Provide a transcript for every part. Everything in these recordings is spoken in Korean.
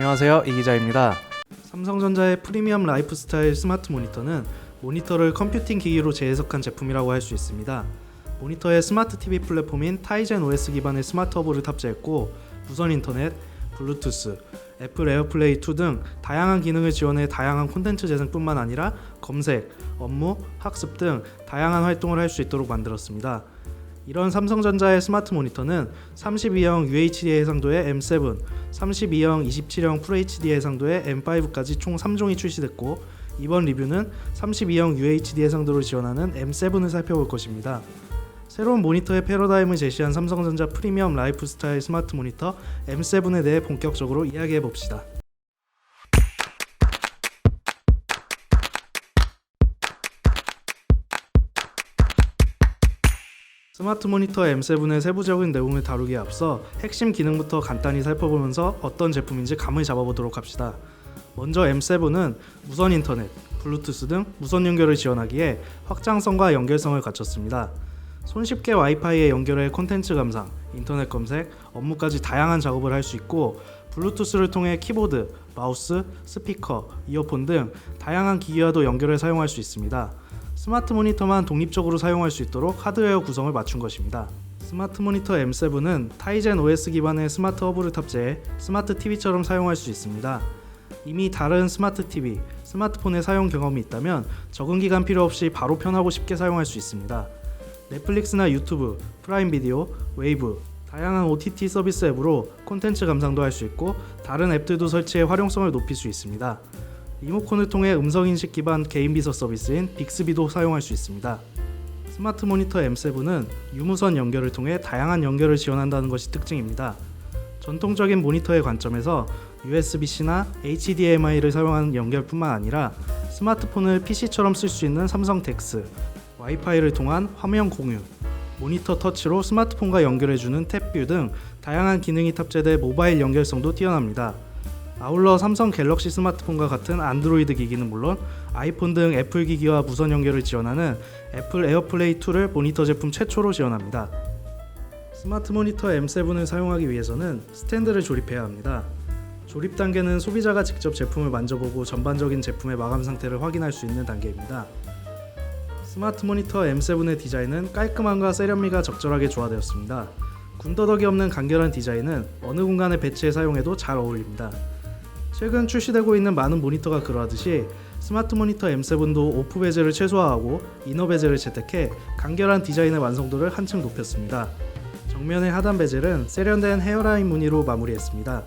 안녕하세요 이 기자입니다. 삼성전자의 프리미엄 라이프스타일 스마트 모니터는 모니터를 컴퓨팅 기기로 재해석한 제품이라고 할 수 있습니다. 모니터에 스마트 TV 플랫폼인 타이젠 OS 기반의 스마트 허브를 탑재했고 무선 인터넷, 블루투스, 애플 에어플레이 2 등 다양한 기능을 지원해 다양한 콘텐츠 재생뿐만 아니라 검색, 업무, 학습 등 다양한 활동을 할 수 있도록 만들었습니다. 이런 삼성전자의 스마트 모니터는 32형 UHD 해상도의 M7, 32형 27형 FHD 해상도의 M5까지 총 3종이 출시됐고 이번 리뷰는 32형 UHD 해상도를 지원하는 M7을 살펴볼 것입니다. 새로운 모니터의 패러다임을 제시한 삼성전자 프리미엄 라이프 스타일 스마트 모니터 M7에 대해 본격적으로 이야기해 봅시다. 스마트 모니터 M7의 세부적인 내용을 다루기에 앞서 핵심 기능부터 간단히 살펴보면서 어떤 제품인지 감을 잡아보도록 합시다. 먼저 M7은 무선 인터넷, 블루투스 등 무선 연결을 지원하기에 확장성과 연결성을 갖췄습니다. 손쉽게 와이파이에 연결해 콘텐츠 감상, 인터넷 검색, 업무까지 다양한 작업을 할 수 있고 블루투스를 통해 키보드, 마우스, 스피커, 이어폰 등 다양한 기기와도 연결해 사용할 수 있습니다. 스마트 모니터만 독립적으로 사용할 수 있도록 하드웨어 구성을 맞춘 것입니다. 스마트 모니터 M7은 타이젠 OS 기반의 스마트 허브를 탑재해 스마트 TV처럼 사용할 수 있습니다. 이미 다른 스마트 TV, 스마트폰의 사용 경험이 있다면 적응 기간 필요 없이 바로 편하고 쉽게 사용할 수 있습니다. 넷플릭스나 유튜브, 프라임 비디오, 웨이브, 다양한 OTT 서비스 앱으로 콘텐츠 감상도 할 수 있고 다른 앱들도 설치해 활용성을 높일 수 있습니다. 리모컨을 통해 음성 인식 기반 개인 비서 서비스인 빅스비도 사용할 수 있습니다. 스마트 모니터 M7은 유무선 연결을 통해 다양한 연결을 지원한다는 것이 특징입니다. 전통적인 모니터의 관점에서 USB-C나 HDMI를 사용하는 연결뿐만 아니라 스마트폰을 PC처럼 쓸 수 있는 삼성 덱스, 와이파이를 통한 화면 공유, 모니터 터치로 스마트폰과 연결해주는 탭뷰 등 다양한 기능이 탑재돼 모바일 연결성도 뛰어납니다. 아울러 삼성 갤럭시 스마트폰과 같은 안드로이드 기기는 물론 아이폰 등 애플 기기와 무선 연결을 지원하는 애플 에어플레이 2를 모니터 제품 최초로 지원합니다. 스마트 모니터 M7을 사용하기 위해서는 스탠드를 조립해야 합니다. 조립 단계는 소비자가 직접 제품을 만져보고 전반적인 제품의 마감 상태를 확인할 수 있는 단계입니다. 스마트 모니터 M7의 디자인은 깔끔함과 세련미가 적절하게 조화되었습니다. 군더더기 없는 간결한 디자인은 어느 공간에 배치해 사용해도 잘 어울립니다. 최근 출시되고 있는 많은 모니터가 그러하듯이 스마트 모니터 M7도 오프 베젤을 최소화하고 이너 베젤을 채택해 간결한 디자인의 완성도를 한층 높였습니다. 정면의 하단 베젤은 세련된 헤어라인 무늬로 마무리했습니다.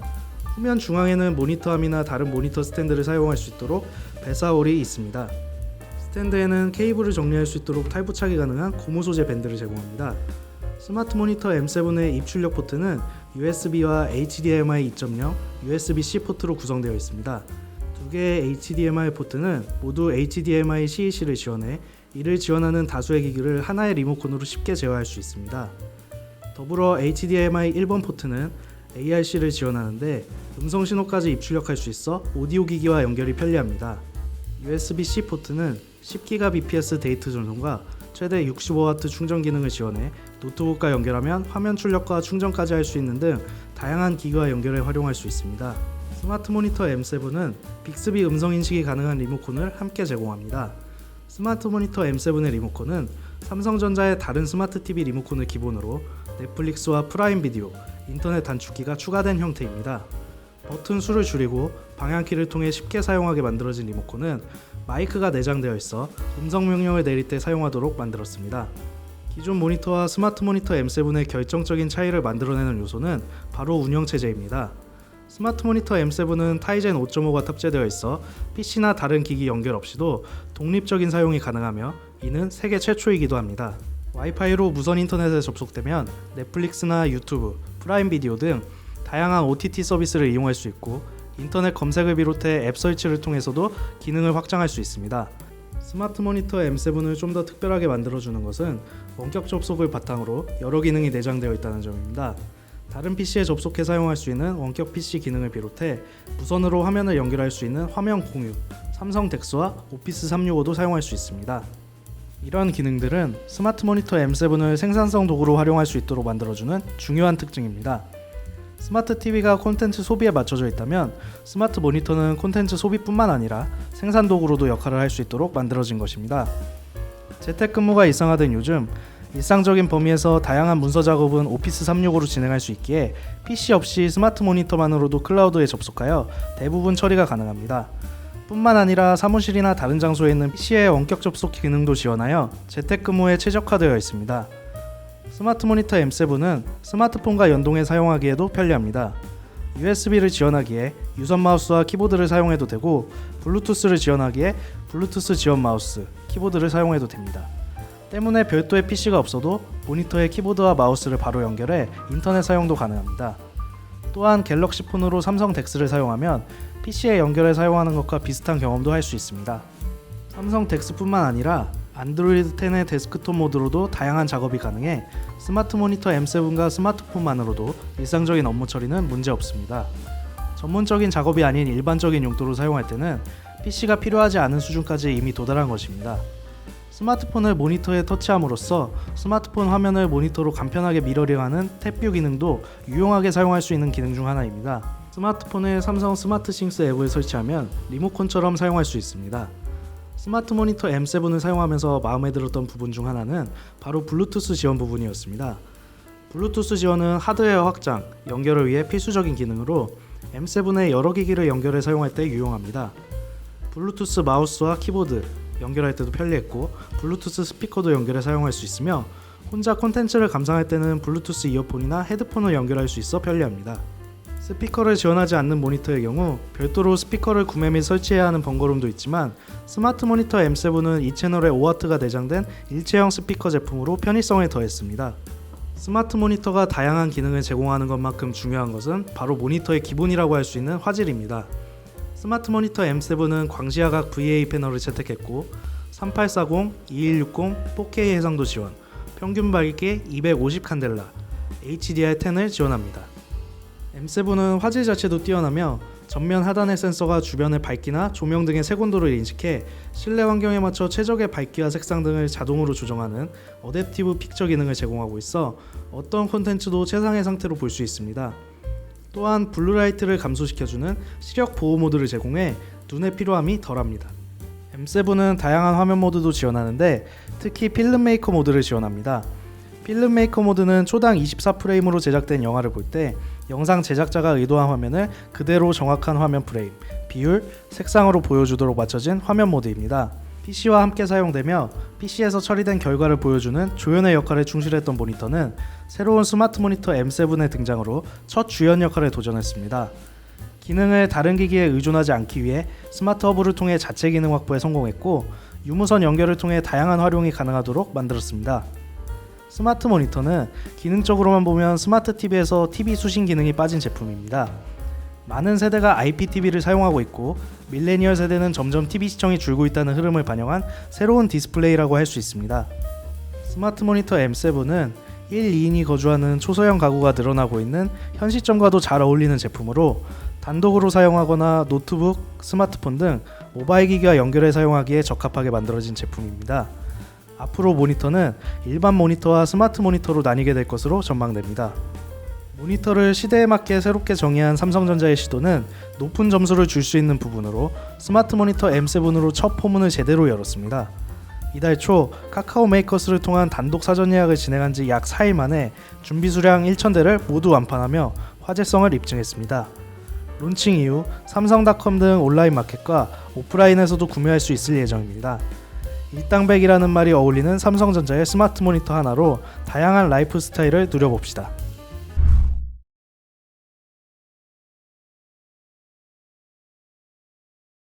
후면 중앙에는 모니터함이나 다른 모니터 스탠드를 사용할 수 있도록 배사홀이 있습니다. 스탠드에는 케이블을 정리할 수 있도록 탈부착이 가능한 고무 소재 밴드를 제공합니다. 스마트 모니터 M7의 입출력 포트는 USB와 HDMI 2.0, USB-C 포트로 구성되어 있습니다. 두 개의 HDMI 포트는 모두 HDMI CEC를 지원해 이를 지원하는 다수의 기기를 하나의 리모컨으로 쉽게 제어할 수 있습니다. 더불어 HDMI 1번 포트는 ARC를 지원하는데 음성 신호까지 입출력할 수 있어 오디오 기기와 연결이 편리합니다. USB-C 포트는 10GBps 데이터 전송과 최대 65W 충전 기능을 지원해 노트북과 연결하면 화면 출력과 충전까지 할 수 있는 등 다양한 기기와 연결해 활용할 수 있습니다. 스마트 모니터 M7은 빅스비 음성 인식이 가능한 리모컨을 함께 제공합니다. 스마트 모니터 M7의 리모컨은 삼성전자의 다른 스마트 TV 리모컨을 기본으로 넷플릭스와 프라임 비디오, 인터넷 단축키가 추가된 형태입니다. 버튼 수를 줄이고 방향키를 통해 쉽게 사용하게 만들어진 리모컨은 마이크가 내장되어 있어 음성 명령을 내릴 때 사용하도록 만들었습니다. 기존 모니터와 스마트 모니터 M7의 결정적인 차이를 만들어내는 요소는 바로 운영 체제입니다. 스마트 모니터 M7은 타이젠 5.5가 탑재되어 있어 PC나 다른 기기 연결 없이도 독립적인 사용이 가능하며 이는 세계 최초이기도 합니다. 와이파이로 무선 인터넷에 접속되면 넷플릭스나 유튜브, 프라임 비디오 등 다양한 OTT 서비스를 이용할 수 있고 인터넷 검색을 비롯해 앱 설치를 통해서도 기능을 확장할 수 있습니다. 스마트 모니터 M7을 좀 더 특별하게 만들어주는 것은 원격 접속을 바탕으로 여러 기능이 내장되어 있다는 점입니다. 다른 PC에 접속해 사용할 수 있는 원격 PC 기능을 비롯해 무선으로 화면을 연결할 수 있는 화면 공유, 삼성 덱스와 오피스 365도 사용할 수 있습니다. 이러한 기능들은 스마트 모니터 M7을 생산성 도구로 활용할 수 있도록 만들어주는 중요한 특징입니다. 스마트 TV가 콘텐츠 소비에 맞춰져 있다면 스마트 모니터는 콘텐츠 소비뿐만 아니라 생산 도구로도 역할을 할 수 있도록 만들어진 것입니다. 재택근무가 일상화된 요즘 일상적인 범위에서 다양한 문서 작업은 오피스 365로 진행할 수 있기에 PC 없이 스마트 모니터만으로도 클라우드에 접속하여 대부분 처리가 가능합니다. 뿐만 아니라 사무실이나 다른 장소에 있는 PC의 원격 접속 기능도 지원하여 재택근무에 최적화되어 있습니다. 스마트 모니터 M7은 스마트폰과 연동해 사용하기에도 편리합니다. USB를 지원하기에 유선 마우스와 키보드를 사용해도 되고 블루투스를 지원하기에 블루투스 지원 마우스, 키보드를 사용해도 됩니다. 때문에 별도의 PC가 없어도 모니터에 키보드와 마우스를 바로 연결해 인터넷 사용도 가능합니다. 또한 갤럭시 폰으로 삼성 덱스를 사용하면 PC에 연결해 사용하는 것과 비슷한 경험도 할 수 있습니다. 삼성 덱스뿐만 아니라 안드로이드 10의 데스크톱 모드로도 다양한 작업이 가능해 스마트 모니터 M7과 스마트폰만으로도 일상적인 업무 처리는 문제 없습니다. 전문적인 작업이 아닌 일반적인 용도로 사용할 때는 PC가 필요하지 않은 수준까지 이미 도달한 것입니다. 스마트폰을 모니터에 터치함으로써 스마트폰 화면을 모니터로 간편하게 미러링하는 탭뷰 기능도 유용하게 사용할 수 있는 기능 중 하나입니다. 스마트폰에 삼성 스마트싱스 앱을 설치하면 리모컨처럼 사용할 수 있습니다. 스마트 모니터 M7을 사용하면서 마음에 들었던 부분 중 하나는 바로 블루투스 지원 부분이었습니다. 블루투스 지원은 하드웨어 확장, 연결을 위해 필수적인 기능으로 M7의 여러 기기를 연결해 사용할 때 유용합니다. 블루투스 마우스와 키보드 연결할 때도 편리했고 블루투스 스피커도 연결해 사용할 수 있으며 혼자 콘텐츠를 감상할 때는 블루투스 이어폰이나 헤드폰을 연결할 수 있어 편리합니다. 스피커를 지원하지 않는 모니터의 경우 별도로 스피커를 구매 및 설치해야 하는 번거로움도 있지만 스마트 모니터 M7은 이 채널에 5W가 내장된 일체형 스피커 제품으로 편의성을 더했습니다. 스마트 모니터가 다양한 기능을 제공하는 것만큼 중요한 것은 바로 모니터의 기본이라고 할 수 있는 화질입니다. 스마트 모니터 M7은 광시야각 VA 패널을 채택했고 3840, 2160, 4K 해상도 지원, 평균 밝기 250 칸델라, HDR10을 지원합니다. M7은 화질 자체도 뛰어나며 전면 하단의 센서가 주변의 밝기나 조명 등의 색온도를 인식해 실내 환경에 맞춰 최적의 밝기와 색상 등을 자동으로 조정하는 어댑티브 픽처 기능을 제공하고 있어 어떤 콘텐츠도 최상의 상태로 볼 수 있습니다. 또한 블루라이트를 감소시켜주는 시력 보호 모드를 제공해 눈의 피로함이 덜합니다. M7은 다양한 화면 모드도 지원하는데 특히 필름 메이커 모드를 지원합니다. 필름 메이커 모드는 초당 24프레임으로 제작된 영화를 볼때 영상 제작자가 의도한 화면을 그대로 정확한 화면 프레임, 비율, 색상으로 보여주도록 맞춰진 화면 모드입니다. PC와 함께 사용되며 PC에서 처리된 결과를 보여주는 조연의 역할에 충실했던 모니터는 새로운 스마트 모니터 M7의 등장으로 첫 주연 역할에 도전했습니다. 기능을 다른 기기에 의존하지 않기 위해 스마트 허브를 통해 자체 기능 확보에 성공했고 유무선 연결을 통해 다양한 활용이 가능하도록 만들었습니다. 스마트 모니터는 기능적으로만 보면 스마트 TV에서 TV 수신 기능이 빠진 제품입니다. 많은 세대가 IPTV를 사용하고 있고 밀레니얼 세대는 점점 TV 시청이 줄고 있다는 흐름을 반영한 새로운 디스플레이라고 할 수 있습니다. 스마트 모니터 M7은 1, 2인이 거주하는 초소형 가구가 늘어나고 있는 현 시점과도 잘 어울리는 제품으로 단독으로 사용하거나 노트북, 스마트폰 등 모바일 기기와 연결해 사용하기에 적합하게 만들어진 제품입니다. 앞으로 모니터는 일반 모니터와 스마트 모니터로 나뉘게 될 것으로 전망됩니다. 모니터를 시대에 맞게 새롭게 정의한 삼성전자의 시도는 높은 점수를 줄 수 있는 부분으로 스마트 모니터 M7으로 첫 포문을 제대로 열었습니다. 이달 초 카카오 메이커스를 통한 단독 사전 예약을 진행한 지 약 4일 만에 준비 수량 1,000대를 모두 완판하며 화제성을 입증했습니다. 론칭 이후 삼성닷컴 등 온라인 마켓과 오프라인에서도 구매할 수 있을 예정입니다. 일당백이라는 말이 어울리는 삼성전자의 스마트 모니터 하나로 다양한 라이프 스타일을 누려봅시다.